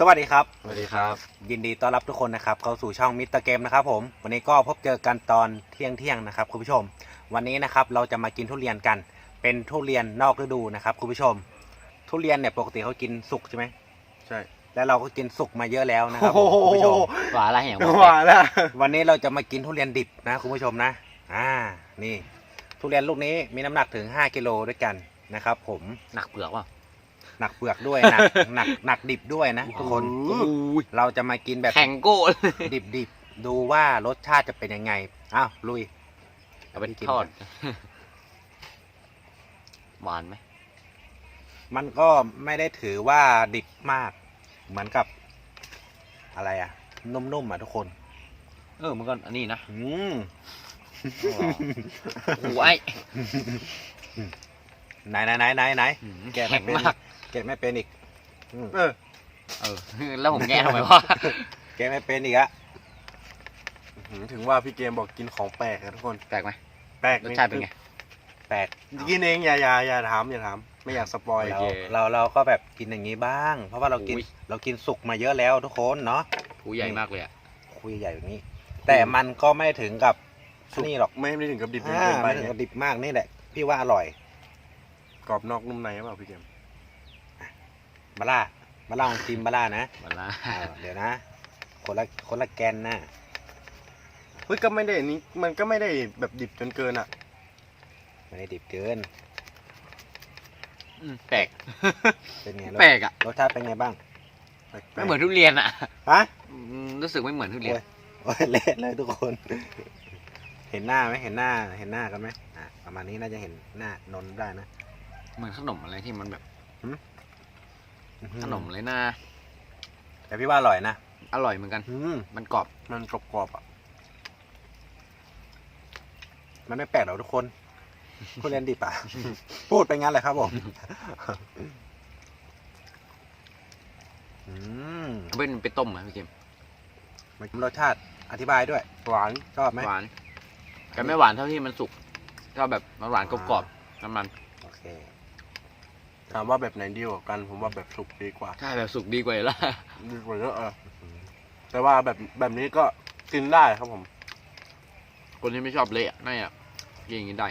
สวัสดีครับ สวัสดีครับ ยินดีต้อนรับทุกคนนะครับ เข้าสู่ช่องมิสเตอร์เกมนะครับผม วันนี้ก็พบเจอกันตอนเที่ยงเที่ยงๆนะครับคุณผู้ชม วันนี้นะครับเราจะมากินทุเรียนกัน เป็นทุเรียนนอกฤดูนะครับคุณผู้ชม ทุเรียนเนี่ยปกติเขากินสุกใช่ไหมใช่ แล้วเราก็กินสุกมาเยอะแล้วนะครับผมคุณผู้ชม หวานอะไรอย่างว่าแล้ววันนี้เราจะมากินทุเรียนดิบนะคุณผู้ชมนะ อ่า นี่ ทุเรียนลูกนี้มีน้ำหนักถึง 5กิโลด้วยกันนะครับผม หนักเปลือกว่ะ หนักเปลือกด้วยหนักหนักหนักดิบด้วยนะทุกคนเราจะมากินแบบแข่งโก้เลยดิบดิบๆดูว่ารสชาติจะเป็นยังไงอ้าวลุยเอาไปกินทอดหวานไหมมันก็ไม่ได้ถือว่าดิบมาก เหมือนกับ อะไรอะนุ่มๆอะทุกคน เออมันก็อันนี้นะอืมโอ้โหไอ้ ไหนไหนไหนไหนไหนแกะไม่แข็งเป็นมากแกะไม่เป็นอีกอืมเออ เออ แล้วผมแก้ทำไมวะแกะไม่เป็นอีกอะถึงว่าพี่เกมบอกกินของแปลกอะทุกคน แปลกไหมแปลกรสชาติเป็นไง แปลก กินเองอย่าอย่าอย่าถามอย่าถามไม่อยากสปอยเราโอเค เราเราก็แบบกินอย่างนี้บ้าง เพราะว่าเรากินอุ้ยเรากินสุกมาเยอะแล้วทุกคนเนาะหูใหญ่มากเลยอะ คุยใหญ่แบบนี้ แต่มันก็ไม่ถึงกับนี่หรอกไม่ไม่ถึงกับดิบจนอ่าเกินไปไม่ถึงกับดิบมากนี่แหละ พี่ว่าอร่อย กรอบนอกนุ่มในหรือเปล่าพี่เกมบาร่าบาร่าของจิมบาร่านะวันละอ่าเดี๋ยวนะ คนละคนละแกนนะเฮ้ยก็ไม่ได้นี้มันก็ไม่ได้แบบดิบจนเกินอะไม่ได้ดิบเกิน อืมแปลก เป็นไงรสแปลกอะรสชาติเป็นไงบ้างแปลกๆไม่เหมือนทุเรียนอะฮะ อืมรู้สึกไม่เหมือนทุเรียน โอ้ยเละเลยทุกคน เห็นหน้าไหมเห็นหน้า เห็นหน้ากันไหมอะประมาณนี้น่าจะเห็นหน้านนท์ได้นะ เหมือนขนมอะไรที่มันแบบอื้อหือขนมเลยนะ แต่พี่ว่าอร่อยนะ อร่อยเหมือนกันอืมมันกรอบ มันกรอบๆอะ มันไม่แปลกหรอกทุกคนทุเรียนดิบอะ พูดไปงั้นเลยครับผมอืมเอาเป็นไปต้มไหมพี่เกมมันรสชาติอธิบายด้วย หวานชอบไหมหวานแต่ไม่หวานเท่าที่มันสุกก็แบบมันหวานกรอบๆน้ำมัน โอเค ถามว่าแบบไหนดีกว่ากัน ผมว่าแบบสุกดีกว่าใช่แบบสุกดีกว่าอยู่แล้วดีกว่าเยอะเออแต่ว่าแบบแบบนี้ก็กินได้ครับผม คนที่ไม่ชอบเละน่าจะกินอย่างนี้ได้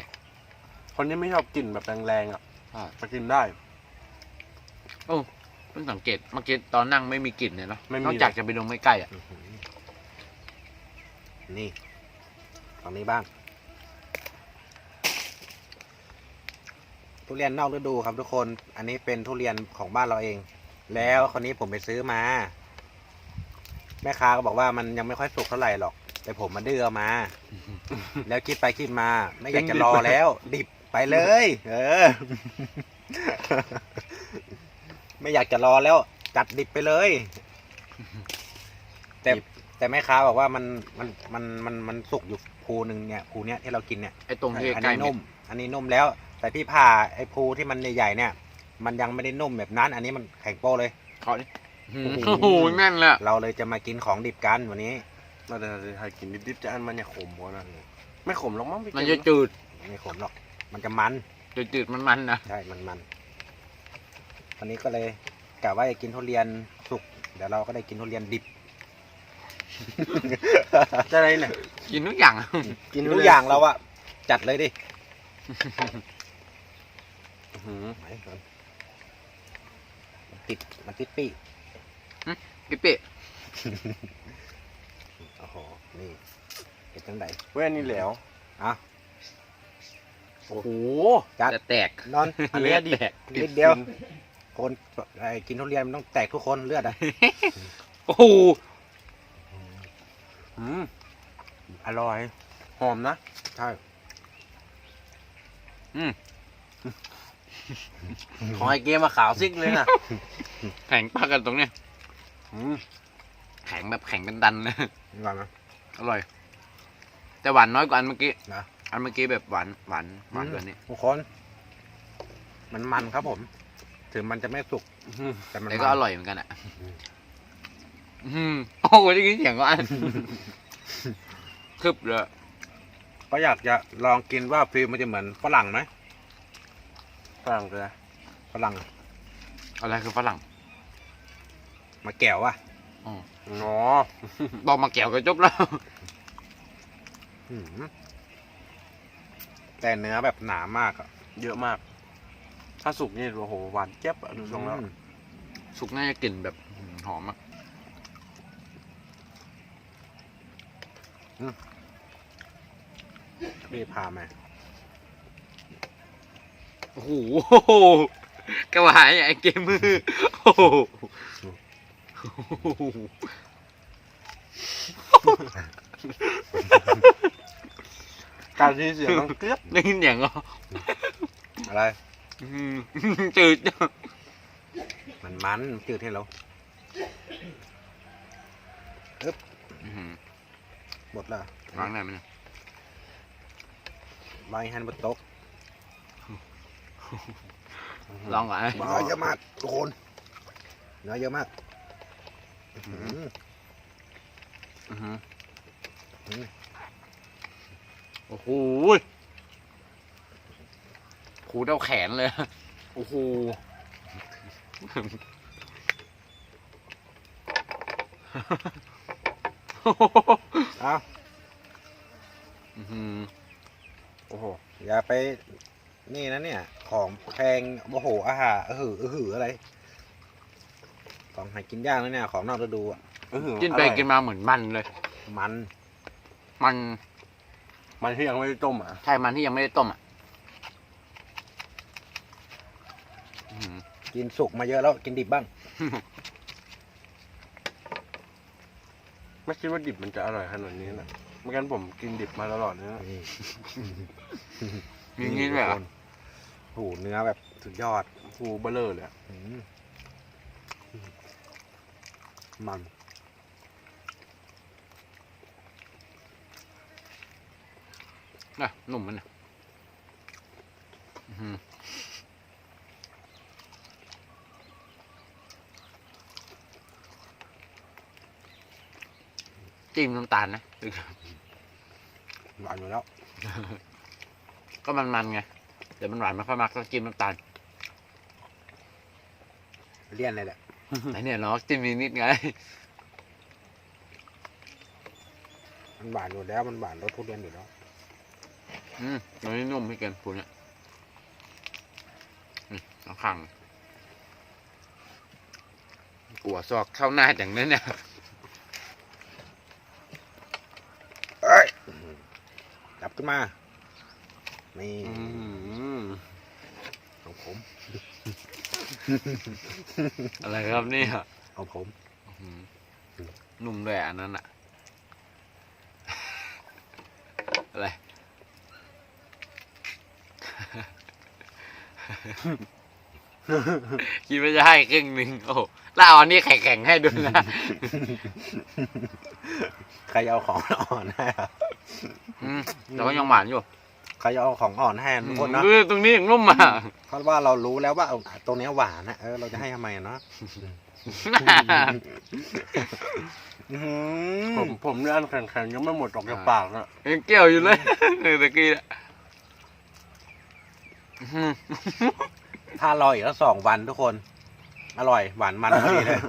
คนที่ไม่ชอบกลิ่นแบบแรงๆอะใช่ จะกินได้เพิ่งสังเกตเมื่อกี้ตอนนั่งไม่มีกลิ่นเลยเนาะไม่มี นอกจากจะไปดมใกล้ๆอะอื้อหือนี่ฝั่งนี้บ้าง ทุเรียนนอกฤดูครับทุกคน อันนี้เป็นทุเรียนของบ้านเราเอง แล้วคนนี้ผมไปซื้อมา แม่ค้าก็บอกว่ามันยังไม่ค่อยสุกเท่าไหร่หรอก แต่ผมมาดื้อเอามา แล้วคิดไปคิดมา ไม่อยากจะรอแล้ว ดิบไปเลย เออ ไม่อยากจะรอแล้ว จัดดิบไปเลย แต่ดิบ แต่แม่ค้าบอกว่ามันมันมันมันมันสุกอยู่ภูหนึ่งเนี่ยภูเนี้ยที่เรากินเนี่ยไอ้ตรงที่อันใกล้นี้ๆเม็นุ่ดมอันนี้นุ่มแล้ว แต่พี่ผ่าไอ้ภูที่มันใหญ่ๆเนี่ย มันยังไม่ได้นุ่มแบบนั้น อันนี้มันแข็งโป้เลย เขานี่โอ้โอ้โหโหแน่นเลยอะเราเลยจะมากินของดิบกันวันนี้เราจะไทยกินดิบๆจะอันมันอย่าขมวะนะไม่ขมหรอกมั้งพี่มันเกจะจืดไม่ขมหรอก มันจะมันจืดๆมันๆนะใช่ มันมันวันนี้ก็เลยกะว่าจะกินทุเรียนสุก เดี๋ยวเราก็ได้กินทุเรียนดิบ จะอะไรเนี่ยกินทุกอย่างอะกินทุกอย่างเราอะจัดเลยดิอื้อหือไหนก่อนมันติดมันติดปีพี่เป๊ะโอ้โหนี่เป็นจังไดเว้ยอันนี่แหล้วอะโอ้โหจัดจะแตกนอนอันนี้ดิบแตกนิดเดียวคนไอ้กินทุเรียนมันต้องแตกทุกคนเลือดอะโอ้โห อืมอร่อย หอมนะ ใช่ อืมของไอเกมมาขาวซิกเลยนะแข็งปากกันตรงเนี้ยอืมแข็งแบบแข็งเป็นดันเลยอร่อยไหมอร่อย แต่หวานน้อยกว่าอันเมื่อกี้นะอันเมื่อกี้แบบหวานหวานหวานกว่านี้ทุกคน มันมันครับผม ถึงมันจะไม่สุกอื้อหือแต่มันแต่มันก็อร่อยเหมือนกันอะ อืมอืมโอ้โหได้ยินเสียงก็อันคึบเลย ก็อยากจะลองกินว่าฟิลมันจะเหมือนฝรั่งไหมฝรั่งเลยนะฝรั่งอะไรคือฝรั่งมาแก้วอะอ๋ออ๋อบอกมาแก้วก็จบแล้วหืมแต่เนื้อแบบหนามากอะเยอะมาก ถ้าสุกนี่โอ้โหหวานเจี๊ยบอะดูทรงแล้ว อืม สุกน่าจะกลิ่นแบบหอมอะ พี่พามา โอ้โหกระหายไอ้เกมมือ โอ้โหการที่เสียงต้องเกลียบได้ยินอย่างก็อะไรจืด มันมันจืดให้เราอื้อ หือหมดแล้วล้างได้ไหมเนี่ยวางให้บนโต๊ะลองก่อนนะเนื้อเยอะมากทุกคนเนื้อเยอะมากอื้อหืออื้อหือโอ้โหขูดเอาแขนเลย โอ้โห เอ้าอื้อหือโอ้โห อย่าไป นี่นะเนี่ย ของแพง โอ้โห อาหารเออหือเออหืออะไร ของหากินยากนะเนี่ย ของนอกฤดูอะอื้อหือกินไปอร่อยกินมาเหมือนมันเลย มัน มันมันที่ยังไม่ได้ต้มอะ ใช่มันที่ยังไม่ได้ต้มอะอื้อหือกินสุกมาเยอะแล้ว กินดิบบ้าง ไม่คิดว่าดิบมันจะอร่อยขนาดนี้นะไม่งั้นผมกินดิบมาตลอดเลยนะนี่มีงี้ด้วยเหรอทุกคนโอ้โหเนื้อแบบสุดยอดโอ้โหเบลเลอร์เลยอะอืมมัน น่ะหนุ่มมันน่ะอื้อหือ จิ้มน้ำตาลนะ หวานอยู่แล้ว ก็มันมันๆไง เดี๋ยวมันหวานไม่ค่อยมากก็จิ้มน้ำตาล เลี่ยนเลยแหละแต่เนี่ยเนาะจิ้มนิดๆไง มันหวานอยู่แล้ว มันหวานรสทุเรียนอยู่แล้ว อืมตัวนี้นุ่มพี่เกินปูเนี่ยอืมเอาขังกัวซอกเข้าหน้าอย่างนั้นเนี่ย เอ้ยจับ ขึ้นมา นี่อื้อหือของผม อะไรครับเนี่ยของผมอืมนุ่มด้วยอันนั้นอะอะไร คิดว่าจะให้ครึ่งหนึ่งโอ้โหแล้วเอาอันนี้แข็งๆให้ด้วยนะ ใครจะเอาของอ่อนให้อะ อืมแต่ก็ยังหวานอยู่ใครจะเอาของอ่อนให้ทุกคนนะเออตรงนี้ยังนุ่มอะเพราะว่าเรารู้แล้วว่าเอาตรงเนี้ยหวานนะเออเราจะให้ทำไมอะเนาะอื้อหือผมผมเนี่ยอันแข็งๆยังไม่หมดออกจากปากนะยังเกี่ยวอยู่เลยเออตะกี้อะอื้อหือถ้ารออีกแล้วสองวันทุกคน อร่อยหวานมันพอดีเลย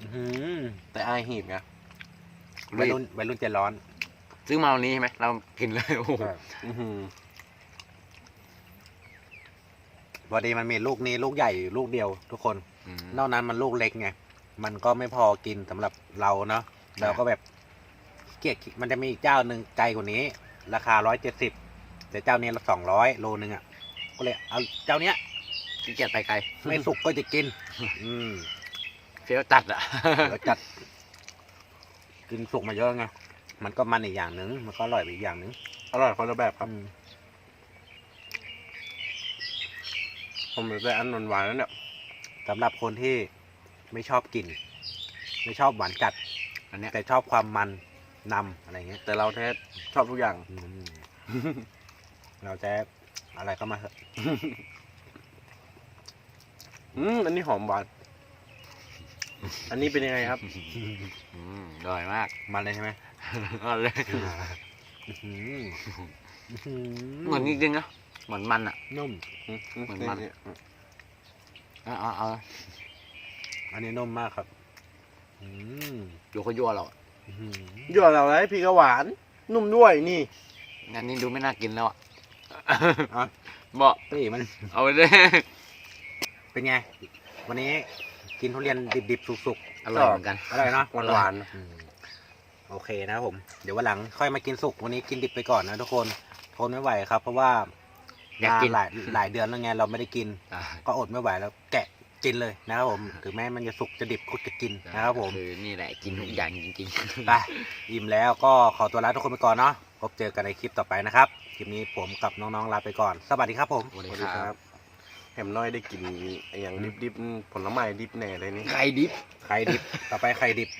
อื้อหือแต่อายหีบไง วัยรุ่นวัยรุ่นใจร้อน ซื้อมาวันนี้ใช่ไหมเรากินเลยโอ้โหอื้อหือพอดีมันมีลูกนี้ลูกใหญ่อยู่ลูกเดียว ทุกคน อืม นอกนั้นมันลูกเล็กไง มันก็ไม่พอกินสำหรับเราเนาะเราก็แบบเกลียดมันจะมีอีกเจ้าหนึ่งไกลกว่านี้ ราคาร้อยเจ็ดสิบแต่เจ้านี้ละสองร้อยโลนึงอะ ก็เลยเอาเจ้าเนี้ย ขี้เกียจไปไกลไม่สุกก็จะกิน อืมเฟี้ยวจัดอะแล้วจัด กินสุกมาเยอะไง มันก็มันอีกอย่างหนึ่ง มันก็อร่อยไปอีกอย่างหนึ่งอร่อยคนละแบบครับ อืมผมเหลือแต่อันหวานๆแล้วเนี่ย สำหรับคนที่ไม่ชอบกินไม่ชอบหวานจัด อันเนี้ยแต่ชอบความมันนำอะไรเงี้ยแต่เราแท้ชอบทุกอย่าง อืมเราจะอะไรก็มาเถอะ อืมอันนี้หอมหวาน อันนี้เป็นยังไงครับอืมอร่อยมาก มันเลยใช่ไหมอร่อยเลยอื้อหืออื้อหืเหมือนจริงๆนะเหมือนมันอะ นุ่มเหมือนมัน เอาเอาเอาอันนี้นุ่มมากครับอืมโยโคโย่เราอื้อหือหยวกเราไรพี่ก็หวาน นุ่มด้วยนี่งานนี้ดูไม่น่ากินแล้วอะอะบอกพี่มัน เอาไปเลยเป็นไง วันนี้ กินทุเรียนดิบๆสุกอร่อยเหมือนกันๆอร่อยเนาะหวานหวานอืมโอเคนะครับผม เดี๋ยววันหลังค่อยมากินสุกวันนี้กินดิบไปก่อนนะทุกคนทนไม่ไหวครับ เพราะว่าอยากกินหลายหลายเดือนแล้วไงเราไม่ได้กิน อ่าก็อดไม่ไหวแล้วแกะกินเลยนะครับผมถึงแม้มันจะสุกจะดิบก็จะกินนะครับผม คือนี่แหละกินทุกอย่างจริงไปอิ่มแล้วก็ขอตัวลาทุกคนไปก่อนเนาะพบเจอกันในคลิปต่อไปนะครับ คลิปนี้ผมกับน้องๆลาไปก่อน สวัสดีครับผม ๆสวัสสดีวัสดีคครัรับบ แหมน้อยได้กินไอ้อย่างดิบๆผลไม้ดิบแน่เลยนี่ไข่ดิบไข่ดิบ ต่อไปไข่ดิบ